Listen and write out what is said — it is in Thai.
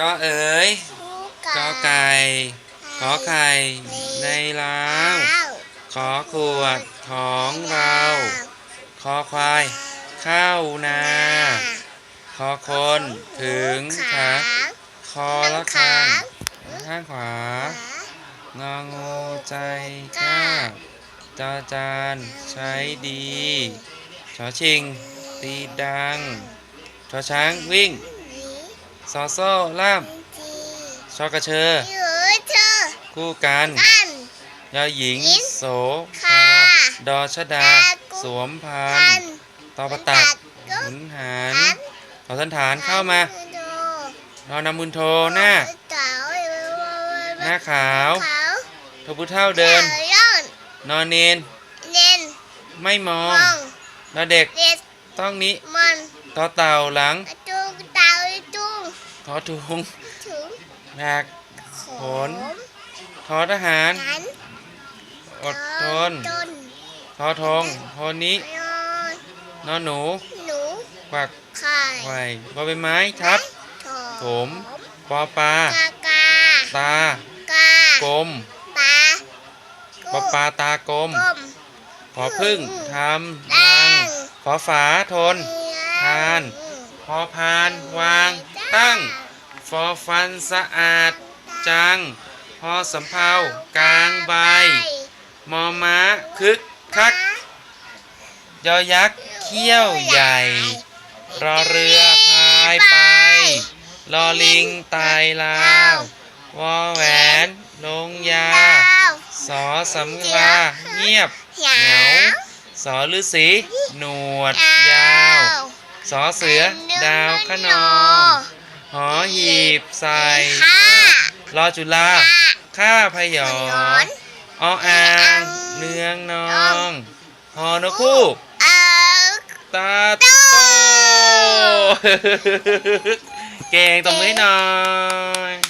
ก็เอ๋ยผู้ก็ไก่ขอไข่ในล้าวขอขวดของเราคอควาย เข้านาคอคนถึงขาคอละคางข้างขวางองูใจกล้าจอจานใช้ดีชอชิง ตีดังชอช้างวิ่ง ซอโซ่ล่ามชอกระเชอยือเธอคู่กันกันยอหญิงหญิงโสค่ะดอชดาดากุสวมพักันนตอประตักก็หุนหารหันขอสันฐานเข้ามารอนามุนโทหน้าเต่าหน้าขาวขาวทบุเท่าเดินย้อนนอนเนนเน้นไม่มอมงองนอเด็กเด็ดต้องนี้มันต่อเต่าหลัง อทุงถึงแบกขผลมทอทหารหันอดทนจนทอทงโทนี้นอนนอนหนูหนูกวักไข่ไข่บอใบไม้ทับถมปอปลากากาตา กากลมตาปอปลาตากลมก้มขอพึ่งทแดำรังงขอฝาทน ทานพ อพานวางตั้ง ฟอฟันสะอาด จัง พอสำเภากลางใบ มอม้าคึกคัก ยอยักษ์เขี้ยวใหญ่ รอเรือพายไป รอลิงตายลาววอแหวนลงยา สอสำลาเงียบเหงางาสอฤาษีหนวดยาว สอเสือ ดาวขนองหอหีบใส่ข้ารอจุฬาข้าพยอหอนออ่างเนืองนองหอนกคู่เออตาโตเก่งตรงนี้หน่อยจุ